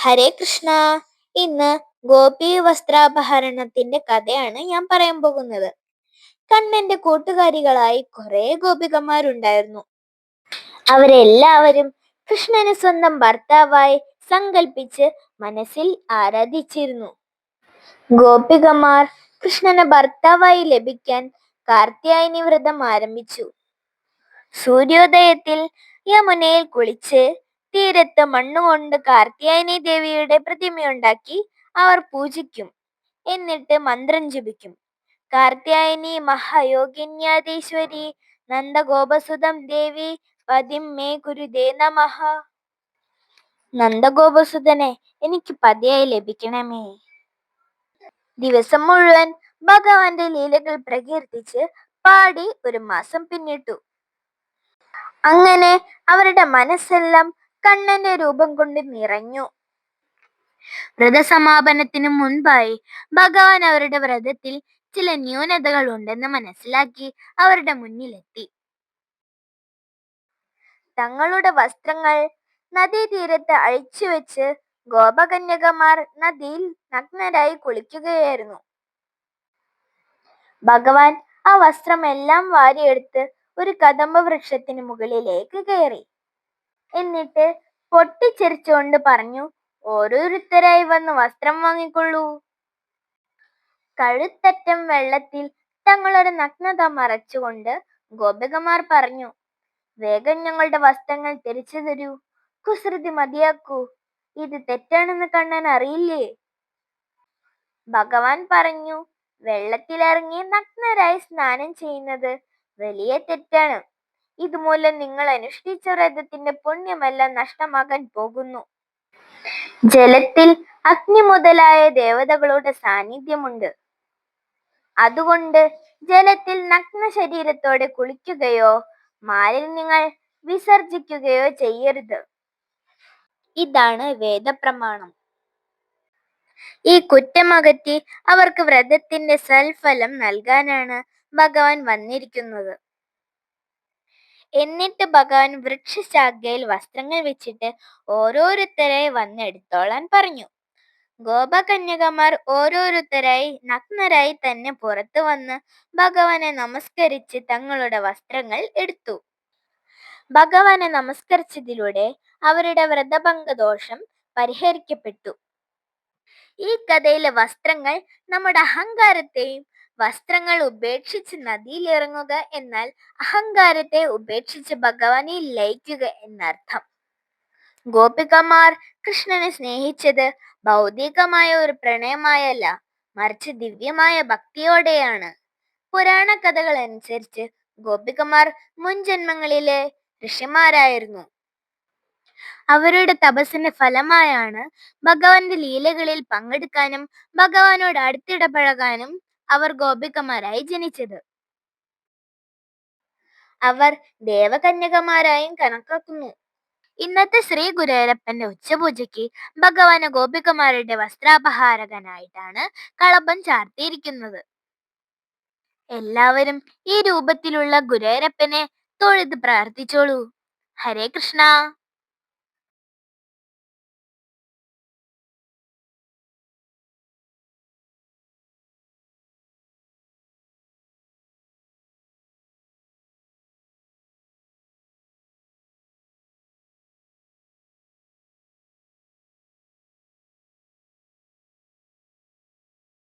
ഹരേ കൃഷ്ണ. ഇന്ന് ഗോപി വസ്ത്രാപഹരണത്തിന്റെ കഥയാണ് ഞാൻ പറയാൻ പോകുന്നത്. കണ്ണന്റെ കൂട്ടുകാരികളായി കുറെ ഗോപികമാരുണ്ടായിരുന്നു അവരെല്ലാവരും കൃഷ്ണനെ സ്വന്തം ഭർത്താവായി സങ്കൽപ്പിച്ച് മനസ്സിൽ ആരാധിച്ചിരുന്നു. ഗോപികമാർ കൃഷ്ണനെ ഭർത്താവായി ലഭിക്കാൻ കാർത്യായനി വ്രതം ആരംഭിച്ചു. സൂര്യോദയത്തിൽ യമുനയിൽ കുളിച്ച് തീരത്ത് മണ്ണുകൊണ്ട് കാർത്യായനി ദേവിയുടെ പ്രതിമയുണ്ടാക്കി അവർ പൂജിക്കും. എന്നിട്ട് മന്ത്രം ജപിക്കും. കാർത്യായനി മഹായോഗിന്യാദേശ്വരി നന്ദഗോപസുതം ദേവി പതിം മേ ഗുരുദേ നമഹ നന്ദഗോപസുതനെ എനിക്ക് പതിയായി ലഭിക്കണമേ. ദിവസം മുഴുവൻ ഭഗവാന്റെ ലീലകൾ പ്രകീർത്തിച്ച് പാടി ഒരു മാസം പിന്നിട്ടു. അങ്ങനെ അവരുടെ മനസ്സെല്ലാം കണ്ണന്റെ രൂപം കൊണ്ട് നിറഞ്ഞു. വ്രതസമാപനത്തിന് മുൻപായി ഭഗവാൻ അവരുടെ വ്രതത്തിൽ ചില ന്യൂനതകൾ ഉണ്ടെന്ന് മനസ്സിലാക്കി അവരുടെ മുന്നിലെത്തി. തങ്ങളുടെ വസ്ത്രങ്ങൾ നദീതീരത്ത് അഴിച്ചുവെച്ച് ഗോപകന്യകമാർ നദിയിൽ നഗ്നരായി കുളിക്കുകയായിരുന്നു. ഭഗവാൻ ആ വസ്ത്രമെല്ലാം വാരിയെടുത്ത് ഒരു കദംബ വൃക്ഷത്തിന് മുകളിലേക്ക് കയറി. എന്നിട്ട് പൊട്ടിച്ചിരിച്ചുകൊണ്ട് പറഞ്ഞു ഓരോരുത്തരായി വന്ന് വസ്ത്രം വാങ്ങിക്കൊള്ളൂ. കഴുത്തറ്റം വെള്ളത്തിൽ തങ്ങളൊരു നഗ്നത മറച്ചുകൊണ്ട് ഗോപികമാർ പറഞ്ഞു വേഗം ഞങ്ങളുടെ വസ്ത്രങ്ങൾ തിരിച്ചു തരൂ. കുസൃതി മതിയാക്കൂ. ഇത് തെറ്റാണെന്ന് കണ്ണൻ അറിയില്ലേ? ഭഗവാൻ പറഞ്ഞു വെള്ളത്തിലിറങ്ങി നഗ്നരായി സ്നാനം ചെയ്യുന്നത് വലിയ തെറ്റാണ്. ഇതുമൂലം നിങ്ങൾ അനുഷ്ഠിച്ച വ്രതത്തിന്റെ പുണ്യമെല്ലാം നഷ്ടമാകാൻ പോകുന്നു. ജലത്തിൽ അഗ്നി മുതലായ ദേവതകളുടെ സാന്നിധ്യമുണ്ട്. അതുകൊണ്ട് ജലത്തിൽ നഗ്ന ശരീരത്തോടെ കുളിക്കുകയോ മാലിന്യങ്ങൾ വിസർജിക്കുകയോ ചെയ്യരുത്. ഇതാണ് വേദപ്രമാണം. ഈ കുറ്റമകറ്റി അവർക്ക് വ്രതത്തിന്റെ സൽഫലം നൽകാനാണ് ഭഗവാൻ വന്നിരിക്കുന്നത്. എന്നിട്ട് ഭഗവാൻ വൃക്ഷശാഖയിൽ വസ്ത്രങ്ങൾ വെച്ചിട്ട് ഓരോരുത്തരായി വന്നെടുത്തോളാൻ പറഞ്ഞു. ഗോപകന്യകമാർ ഓരോരുത്തരായി നഗ്നരായി തന്നെ പുറത്തു വന്ന് ഭഗവാനെ നമസ്കരിച്ച് തങ്ങളുടെ വസ്ത്രങ്ങൾ എടുത്തു. ഭഗവാനെ നമസ്കരിച്ചതിലൂടെ അവരുടെ വ്രതഭംഗദോഷം പരിഹരിക്കപ്പെട്ടു. ഈ കഥയിലെ വസ്ത്രങ്ങൾ നമ്മുടെ അഹങ്കാരത്തെയും വസ്ത്രങ്ങൾ ഉപേക്ഷിച്ച് നദിയിൽ ഇറങ്ങുക എന്നാൽ അഹങ്കാരത്തെ ഉപേക്ഷിച്ച് ഭഗവാനെ ലയിക്കുക എന്നർത്ഥം. ഗോപികമാർ കൃഷ്ണനെ സ്നേഹിച്ചത് ഭൗതികമായ ഒരു പ്രണയമായല്ല മറിച്ച് ദിവ്യമായ ഭക്തിയോടെയാണ്. പുരാണ കഥകൾ അനുസരിച്ച് ഗോപികമാർ മുൻ ജന്മങ്ങളിലെ ഋഷിമാരായിരുന്നു. അവരുടെ തപസ്സിന്റെ ഫലമായാണ് ഭഗവാന്റെ ലീലകളിൽ പങ്കെടുക്കാനും ഭഗവാനോട് അടുത്തിടപഴകാനും അവർ ഗോപികമാരായി ജനിച്ചത്. അവർ ദേവകന്യകമാരായും കണക്കാക്കുന്നു. ഇന്നത്തെ ശ്രീ ഗുരുവരപ്പന്റെ ഉച്ചപൂജയ്ക്ക് ഭഗവാന് ഗോപികമാരുടെ വസ്ത്രാപഹാരകനായിട്ടാണ് കളഭം ചാർത്തിയിരിക്കുന്നത്. എല്ലാവരും ഈ രൂപത്തിലുള്ള ഗുരുവരപ്പനെ തൊഴുത് പ്രാർത്ഥിച്ചോളൂ. ഹരേ കൃഷ്ണ.